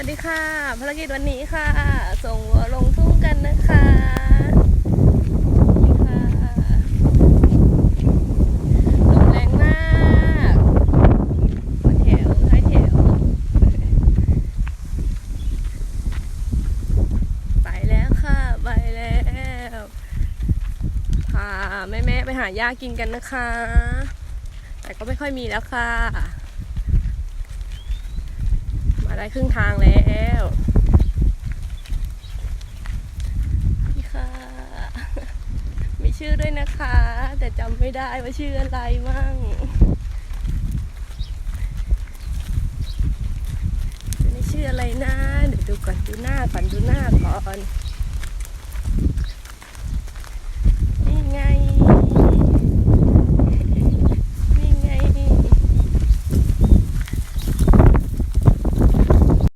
วัสดีค่ะ ภารกิจวันนี้ค่ะ ส่งวัวลงทุ่งกันนะคะนี่ค่ะลมแรงมากหัวแถวท้ายแถว ไปแล้วค่ะ ไปแล้วพาแม่แม่ๆไปหาหญ้ากินกันนะคะ แต่ก็ไม่ค่อยมีแล้วค่ะ ได้ครึ่งทางแล้วนี่ค่ะ มีชื่อด้วยนะคะ แต่จำไม่ได้ว่าชื่ออะไรมั่งจะนี่ชื่ออะไรนะ เดี๋ยวดูก่อนดูหน้าก่อนดูหน้าก่อน